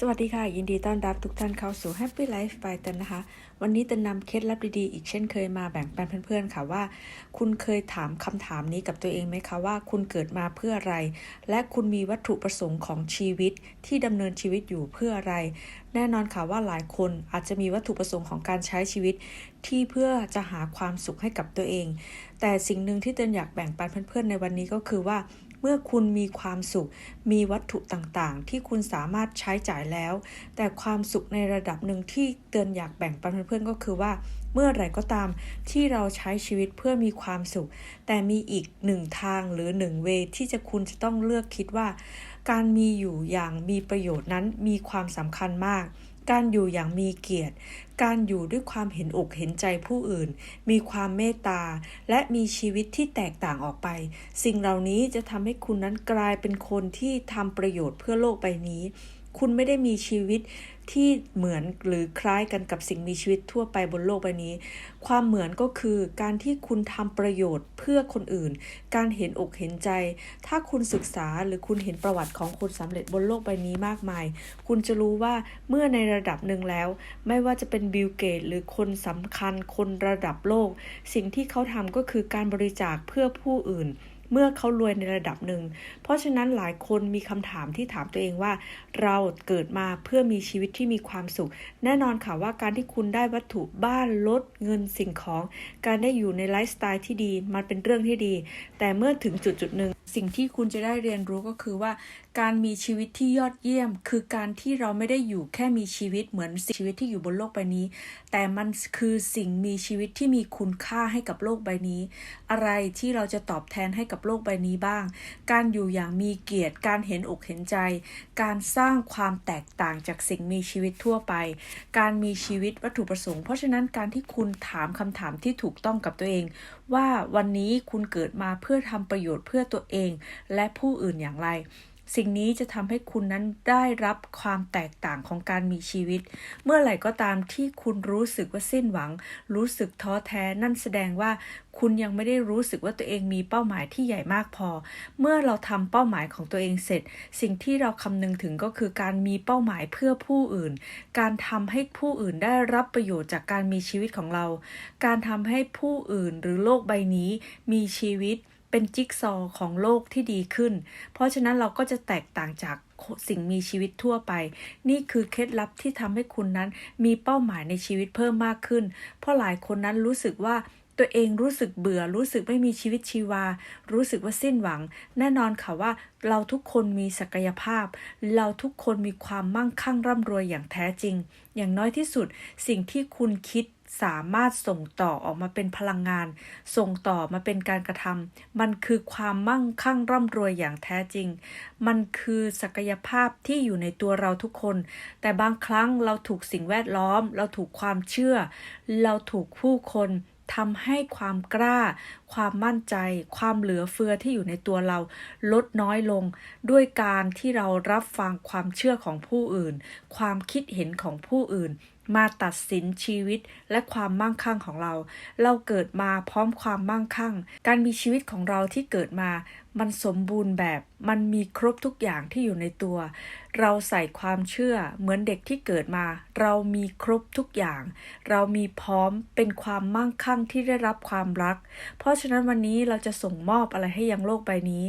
สวัสดีค่ะ ยินดีต้อนรับทุกท่านเข้าสู่ Happy Life by เตันนะคะ วันนี้เตันนำเคล็ดลับดีๆ อีกเช่นเคยมาแบ่งปันเพื่อนๆค่ะว่า คุณเคยถามคำถามนี้กับตัวเองไหมคะว่าคุณเกิดมาเพื่ออะไร และคุณมีวัตถุประสงค์ของชีวิตที่ดำเนินชีวิตอยู่เพื่ออะไร แน่นอนค่ะว่าหลายคนอาจจะมีวัตถุประสงค์ของการใช้ชีวิต ที่เพื่อจะหาความสุขให้กับตัวเอง แต่สิ่งหนึ่งที่เตันอยากแบ่งปันเพื่อนๆในวันนี้ก็คือว่า เมื่อคุณมีความสุข มีวัตถุต่างๆ ที่คุณสามารถใช้จ่ายแล้ว แต่ความสุขในระดับหนึ่งที่เตือนอยากแบ่งปันเพื่อนๆก็คือว่า เมื่อไหร่ก็ตามที่เราใช้ชีวิตเพื่อมีความสุข แต่มีอีกหนึ่งทางหรือหนึ่งเวที่จะคุณจะต้องเลือกคิดว่า การมีอยู่อย่างมีประโยชน์นั้นมีความสำคัญมาก การอยู่อย่างมีเกียรติ การอยู่ด้วยความเห็นอกเห็นใจผู้อื่น มีความเมตตา และมีชีวิตที่แตกต่างออกไป สิ่งเหล่านี้จะทำให้คุณนั้นกลายเป็นคนที่ทำประโยชน์เพื่อโลกใบนี้ คุณไม่ได้มีชีวิตที่เหมือนหรือคล้ายกันกับสิ่งมีชีวิตทั่วไปบนโลกใบนี้ ความเหมือนก็คือการที่คุณทำประโยชน์เพื่อคนอื่น การเห็นอกเห็นใจ ถ้าคุณศึกษาหรือคุณเห็นประวัติของคนสำเร็จบนโลกใบนี้มากมาย คุณจะรู้ว่าเมื่อในระดับหนึ่งแล้ว ไม่ว่าจะเป็นบิลเกตหรือคนสำคัญคนระดับโลก สิ่งที่เขาทำก็คือการบริจาคเพื่อผู้อื่น เมื่อเขารวยในระดับหนึ่ง เพราะฉะนั้นหลายคนมีคำถามที่ถามตัวเองว่า เราเกิดมาเพื่อมีชีวิตที่มีความสุข แน่นอนค่ะว่าการที่คุณได้วัตถุบ้านรถเงินสิ่งของ การได้อยู่ในไลฟ์สไตล์ที่ดีมันเป็นเรื่องที่ดี แต่เมื่อถึงจุดจุดหนึ่งสิ่งที่คุณจะได้เรียนรู้ก็คือว่า การมีชีวิตที่ยอดเยี่ยม คือการที่เราไม่ได้อยู่แค่มีชีวิตเหมือนชีวิตที่อยู่บนโลกใบนี้ แต่มันคือสิ่งมีชีวิตที่มีคุณค่าให้กับโลกใบนี้ อะไรที่เราจะตอบแทนให้กับโลกใบนี้บ้าง การอยู่อย่างมีเกียรติ การเห็นอกเห็นใจ การสร้างความแตกต่างจากสิ่งมีชีวิตทั่วไป การมีชีวิตวัตถุประสงค์ เพราะฉะนั้นการที่คุณถามคำถามที่ถูกต้องกับตัวเอง ว่าวันนี้คุณเกิดมาเพื่อทำประโยชน์เพื่อตัวเอง และผู้อื่นอย่างไร สิ่งนี้จะทำให้คุณนั้นได้รับความแตกต่างของการมีชีวิต เมื่อไหร่ก็ตามที่คุณรู้สึกว่าสิ้นหวัง รู้สึกท้อแท้ นั่นแสดงว่าคุณยังไม่ได้รู้สึกว่าตัวเองมีเป้าหมายที่ใหญ่มากพอ เมื่อเราทำเป้าหมายของตัวเองเสร็จ สิ่งที่เราคำนึงถึงก็คือการมีเป้าหมายเพื่อผู้อื่น การทำให้ผู้อื่นได้รับประโยชน์จากการมีชีวิตของเรา การทำให้ผู้อื่นหรือโลกใบนี้มีชีวิต เป็นจิ๊กซอของโลกที่ดีขึ้น เพราะฉะนั้นเราก็จะแตกต่างจากสิ่งมีชีวิตทั่วไป นี่คือเคล็ดลับที่ทำให้คุณนั้นมีเป้าหมายในชีวิตเพิ่มมากขึ้น เพราะหลายคนนั้นรู้สึกว่าตัวเองรู้สึกเบื่อรู้สึกไม่มีชีวิตชีวา รู้สึกว่าสิ้นหวัง แน่นอนค่ะว่าเราทุกคนมีศักยภาพ เราทุกคนมีความมั่งคั่งร่ำรวยอย่างแท้จริง อย่างน้อยที่สุด สิ่งที่คุณคิด สามารถส่งต่อออกมาเป็นพลังงาน ส่งต่อมาเป็นการกระทำมันคือความมั่งคั่งร่ำรวยอย่างแท้จริง มันคือศักยภาพที่อยู่ในตัวเราทุกคน แต่บางครั้งเราถูกสิ่งแวดล้อม เราถูกความเชื่อ เราถูกผู้คนทำให้ความกล้า ความมั่นใจ ความเหลือเฟือที่อยู่ในตัวเรา ลดน้อยลง ด้วยการที่เรารับฟังความเชื่อของผู้อื่น ความคิดเห็นของผู้อื่น มาตัดสินชีวิตและความมั่งคั่งของเรา เราเกิดมาพร้อมความมั่งคั่ง การมีชีวิตของเราที่เกิดมา มันสมบูรณ์แบบ มันมีครบทุกอย่างที่อยู่ในตัว เราใส่ความเชื่อเหมือนเด็กที่เกิดมา เรามีครบทุกอย่าง เรามีพร้อมเป็นความมั่งคั่งที่ได้รับความรัก เพราะฉะนั้นวันนี้เราจะส่งมอบอะไรให้ยังโลกใบนี้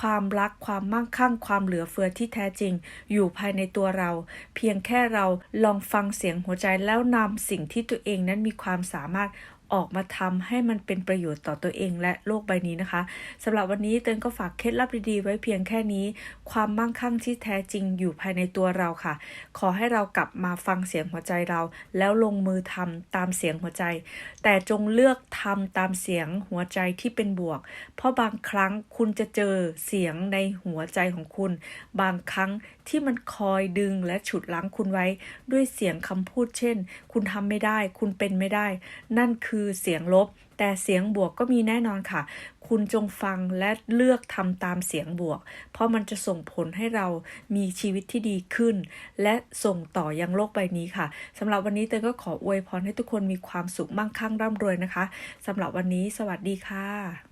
ความรัก ความมั่งคั่ง ความเหลือเฟือที่แท้จริง อยู่ภายในตัวเรา เพียงแค่เราลองฟังเสียงหัวใจแล้วนำสิ่งที่ตัวเองนั้นมีความสามารถ ออกมาทำให้มันเป็นประโยชน์ต่อตัวเองและโลกใบนี้นะคะสำหรับวันนี้เตือนก็ฝากเคล็ดลับดีๆไว้เพียงแค่นี้ ความมั่งคั่งที่แท้จริงอยู่ภายในตัวเราค่ะ ขอให้เรากลับมาฟังเสียงหัวใจเรา แล้วลงมือทำตามเสียงหัวใจ แต่จงเลือกทำตามเสียงหัวใจที่เป็นบวก เพราะบางครั้งคุณจะเจอเสียงในหัวใจของคุณ บางครั้งที่มันคอยดึงและฉุดล้างคุณไว้ ด้วยเสียงคำพูดเช่น คุณทำไม่ได้ คุณเป็นไม่ได้ นั่นคือคือเสียงลบ แต่เสียงบวกก็มีแน่นอนค่ะ คุณจงฟังและเลือกทำตามเสียงบวก เพราะมันจะส่งผลให้เรามีชีวิตที่ดีขึ้น และส่งต่อยังโลกใบนี้ค่ะสำหรับวันนี้เตยก็ขออวยพรให้ทุกคนมีความสุขมั่งคั่งร่ำรวยนะคะสำหรับวันนี้ สวัสดีค่ะ